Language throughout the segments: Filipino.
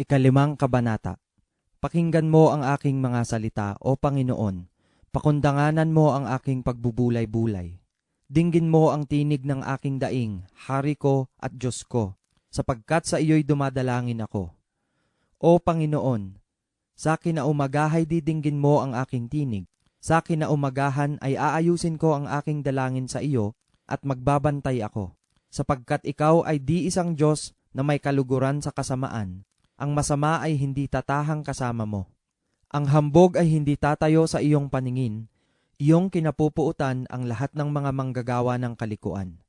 Ikalimang Kabanata Pakinggan mo ang aking mga salita, O Panginoon. Pakundanganan mo ang aking pagbubulay-bulay. Dinggin mo ang tinig ng aking daing, Hari ko at Diyos ko, sapagkat sa iyo'y dumadalangin ako. O Panginoon, sa akin na umagahay didinggin mo ang aking tinig. Sa akin na umagahan ay aayusin ko ang aking dalangin sa iyo at magbabantay ako, sapagkat ikaw ay di isang Diyos na may kaluguran sa kasamaan. Ang masama ay hindi tatahang kasama mo. Ang hambog ay hindi tatayo sa iyong paningin. Iyong kinapupuutan ang lahat ng mga manggagawa ng kalikuan.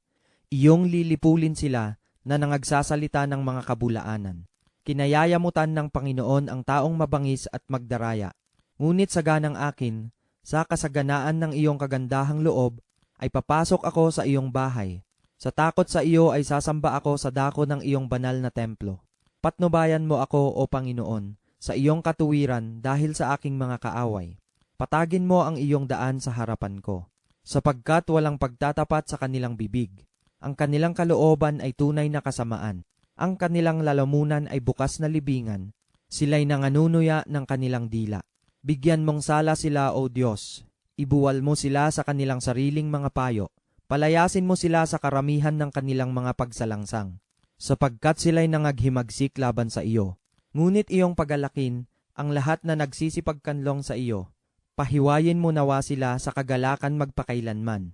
Iyong lilipulin sila na nangagsasalita ng mga kabulaanan. Kinayayamutan ng Panginoon ang taong mabangis at magdaraya. Ngunit sa ganang akin, sa kasaganaan ng iyong kagandahang loob, ay papasok ako sa iyong bahay. Sa takot sa iyo ay sasamba ako sa dako ng iyong banal na templo. Patnubayan mo ako, O Panginoon, sa iyong katuwiran dahil sa aking mga kaaway. Patagin mo ang iyong daan sa harapan ko, sapagkat walang pagtatapat sa kanilang bibig. Ang kanilang kalooban ay tunay na kasamaan. Ang kanilang lalamunan ay bukas na libingan. Sila'y nanganunuya ng kanilang dila. Bigyan mong sala sila, O Diyos. Ibuwal mo sila sa kanilang sariling mga payo. Palayasin mo sila sa karamihan ng kanilang mga pagsalangsang. Sapagkat sila'y nangaghimagsik laban sa iyo. Ngunit iyong pagalakin ang lahat na nagsisipagkanlong sa iyo. Pahiwayin mo nawa sila sa kagalakan magpakailanman.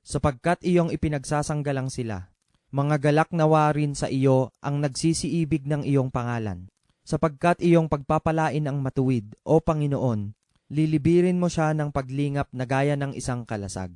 Sapagkat iyong ipinagsasanggalang sila. Mga galak nawa rin sa iyo ang nagsisiibig ng iyong pangalan. Sapagkat iyong pagpapalain ang matuwid, O Panginoon, lilibirin mo siya ng paglingap na gaya ng isang kalasag.